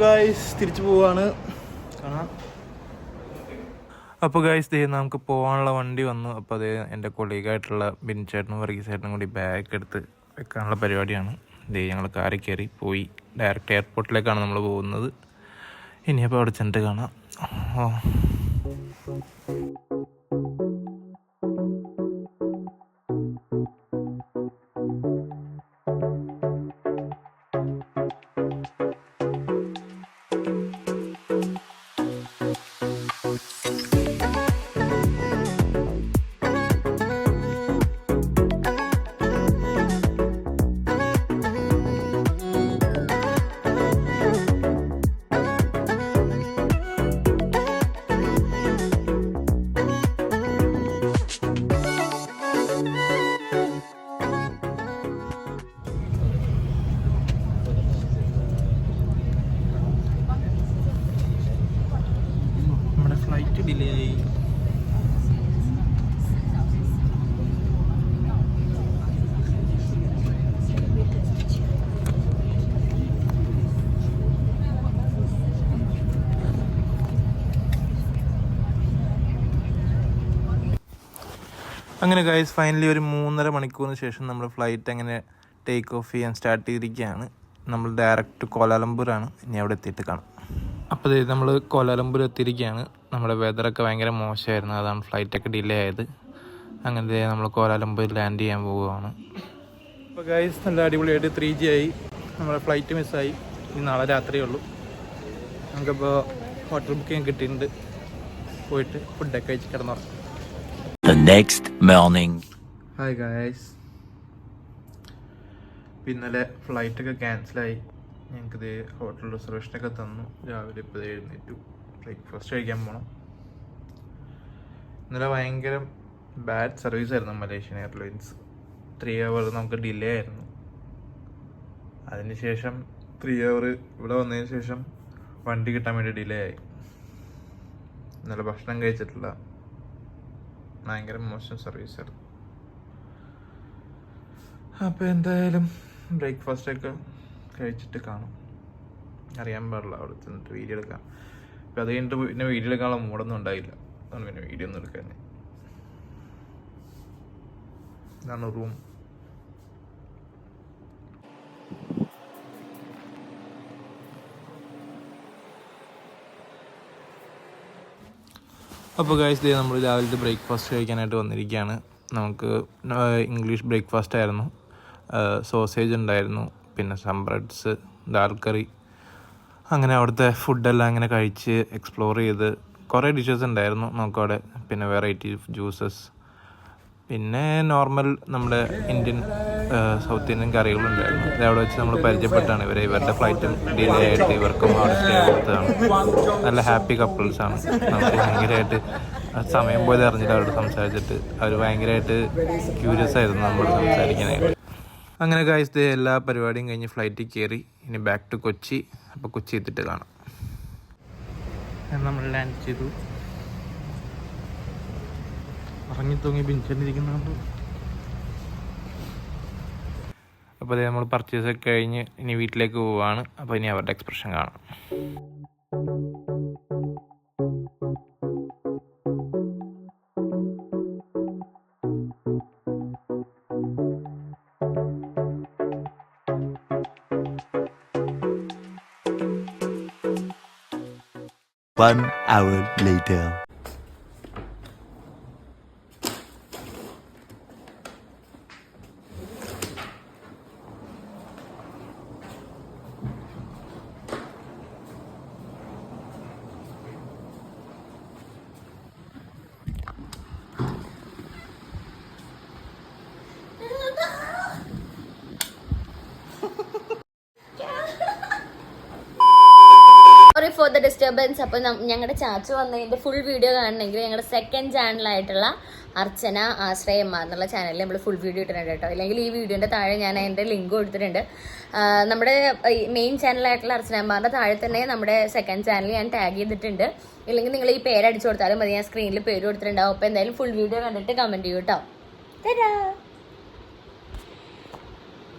Guys തിരിച്ചു പോവാണ്. കാണാം. അപ്പോൾ ഗായ്സ് ദേ നമുക്ക് പോകാനുള്ള വണ്ടി വന്നു. അപ്പോൾ അത് എന്റെ കൊളീഗായിട്ടുള്ള ബിൻചേട്ടനും വർഗീസേട്ടനും കൂടി ബാഗ് എടുത്ത് വെക്കാനുള്ള പരിപാടിയാണ്. ദേ ഞങ്ങൾ കാറിൽ കയറി പോയി. ഡയറക്റ്റ് എയർപോർട്ടിലേക്കാണ് നമ്മൾ പോകുന്നത്. ഇനിയപ്പോൾ അവിടെ ചെന്നിട്ട് കാണാം. ഓ. അങ്ങനെ ഗൈസ് ഫൈനലി ഒരു മൂന്നര മണിക്കൂറിന് ശേഷം നമ്മൾ ഫ്ലൈറ്റ് അങ്ങനെ ടേക്ക് ഓഫ് ചെയ്യാൻ സ്റ്റാർട്ട് ചെയ്തിരിക്കുകയാണ്. നമ്മൾ ഡയറക്റ്റ് കോലാലംപൂരാണ്. ഇനി അവിടെ എത്തിയിട്ട് കാണാം. അപ്പോൾ നമ്മൾ കോലാലംപൂർ എത്തിയിരിക്കുകയാണ്. നമ്മുടെ വെതറൊക്കെ ഭയങ്കര മോശമായിരുന്നു. അതാണ് ഫ്ലൈറ്റൊക്കെ ഡിലേ ആയത്. അങ്ങനെ നമ്മൾ കോലാലംപൂർ ലാൻഡ് ചെയ്യാൻ പോവുകയാണ്. അപ്പോൾ ഗൈസ് നല്ല അടിപൊളിയായിട്ട് ത്രീ ജി ആയി. നമ്മുടെ ഫ്ലൈറ്റ് മിസ്സായി ഇനി നാളെ രാത്രിയേ ഉള്ളൂ. നമുക്കിപ്പോൾ ഹോട്ടൽ ബുക്കിംഗ് കിട്ടിയിട്ടുണ്ട്. പോയിട്ട് ഫുഡൊക്കെ കഴിച്ച് കിടന്നുറങ്ങാം. The next morning. Hi guys ഇന്നലെ ഫ്ലൈറ്റൊക്കെ ക്യാൻസലായി. ഞങ്ങൾക്കിത് ഹോട്ടൽ റിസർവേഷനൊക്കെ തന്നു. രാവിലെ ഇപ്പോൾ എഴുന്നേറ്റു. ബ്രേക്ക്ഫാസ്റ്റ് കഴിക്കാൻ പോകണം ഇന്നലെ ഭയങ്കര ബാഡ് സർവീസ് ആയിരുന്നു മലേഷ്യൻ എയർലൈൻസ്. ത്രീ അവർ നമുക്ക് ഡിലേ ആയിരുന്നു. അതിനുശേഷം ത്രീ അവർ ഇവിടെ വന്നതിന് ശേഷം വണ്ടി കിട്ടാൻ വേണ്ടി ഡിലേ ആയി. ഇന്നലെ ഭക്ഷണം കഴിച്ചിട്ടില്ല. ഭയങ്കര മോശം സർവീസ് ആയിരുന്നു. അപ്പോൾ എന്തായാലും ബ്രേക്ക്ഫാസ്റ്റ് ഒക്കെ കഴിച്ചിട്ട് കാണും. അറിയാൻ പാടില്ല അവിടെ ചെന്നിട്ട് വീഡിയോ എടുക്കാം അപ്പൊ അത് കഴിഞ്ഞിട്ട് പിന്നെ വീഡിയോ എടുക്കാനുള്ള മൂടൊന്നും ഉണ്ടായില്ല. അതാണ് പിന്നെ വീഡിയോ ഒന്നും എടുക്കാൻ ഇതാണ് റൂം അപ്പോൾ ഡേ നമ്മൾ രാവിലത്തെ ബ്രേക്ക്ഫാസ്റ്റ് കഴിക്കാനായിട്ട് വന്നിരിക്കുകയാണ്. നമുക്ക് ഇംഗ്ലീഷ് ബ്രേക്ക്ഫാസ്റ്റ് ആയിരുന്നു. സോസേജ് ഉണ്ടായിരുന്നു. പിന്നെ സം ബ്രെഡ്സ് ദാൽ കറി അങ്ങനെ അവിടുത്തെ ഫുഡെല്ലാം അങ്ങനെ കഴിച്ച് എക്സ്പ്ലോർ ചെയ്ത് കുറേ ഡിഷസ് ഉണ്ടായിരുന്നു. നമുക്കവിടെ പിന്നെ വെറൈറ്റി ജ്യൂസസ് പിന്നെ നോർമൽ നമ്മുടെ ഇന്ത്യൻ സൗത്ത് ഇന്ത്യൻ കറികളുണ്ടായിരുന്നു. ഇത് അവിടെ വെച്ച് നമ്മൾ പരിചയപ്പെട്ടാണ് ഇവരെ. ഇവരുടെ ഫ്ലൈറ്റും ഡിലേ ആയിട്ട് ഇവർക്കും അവിടെ സ്റ്റേ കൊടുത്തതാണ്. നല്ല ഹാപ്പി കപ്പിൾസ് ആണ്. നമുക്ക് ഭയങ്കരമായിട്ട് സമയം പോയത് അറിഞ്ഞിട്ട് അവരോട് സംസാരിച്ചിട്ട് അവർ ഭയങ്കരമായിട്ട് ക്യൂരിയസ് ആയിരുന്നു നമ്മളോട് സംസാരിക്കാനായിട്ട്. അങ്ങനെ കാഴ്ചത്തെ എല്ലാ പരിപാടിയും കഴിഞ്ഞ് ഫ്ലൈറ്റിൽ കയറി ഇനി ബാക്ക് ടു കൊച്ചി. അപ്പോൾ കൊച്ചി എത്തിയിട്ട് കാണാം. നമ്മൾ ലാൻഡ് ചെയ്തു. ഉറങ്ങി തൂങ്ങി പിഞ്ചിരിക്കുന്നുണ്ട് അപ്പോൾ അതേ നമ്മൾ പർച്ചേസ് ഒക്കെ കഴിഞ്ഞ് ഇനി വീട്ടിലേക്ക് പോവുകയാണ് അപ്പോൾ ഇനി അവരുടെ എക്സ്പ്രഷൻ കാണാം One hour later. For the disturbance അപ്പോൾ ഞങ്ങളുടെ ചാച്ചു വന്നതിന്റെ ഫുൾ വീഡിയോ കാണണമെങ്കിൽ ഞങ്ങളുടെ സെക്കൻഡ് ചാനലായിട്ടുള്ള അർച്ചന ആശ്രയമ്മ എന്നുള്ള ചാനലിൽ നമ്മൾ ഫുൾ വീഡിയോ ഇട്ടിട്ടുണ്ട് കേട്ടോ. അല്ലെങ്കിൽ ഈ വീഡിയോന്റെ താഴെ ഞാൻ അതിന്റെ ലിങ്ക് കൊടുത്തിട്ടുണ്ട്. നമ്മുടെ മെയിൻ ചാനലായിട്ടുള്ള അർച്ചനമ്മയുടെ താഴെ തന്നെ നമ്മുടെ സെക്കൻഡ് ചാനൽ ഞാൻ ടാഗ് ചെയ്തിട്ടുണ്ട്. ഇല്ലെങ്കിൽ നിങ്ങൾ ഈ പേര് അടിച്ചു കൊടുത്താലും മതി. ഞാൻ സ്ക്രീനിൽ പേര് കൊടുത്തിട്ടുണ്ടാവും അപ്പോൾ എന്തായാലും ഫുൾ വീഡിയോ കണ്ടിട്ട് കമന്റ് ചെയ്യൂ കേട്ടോ. തരാ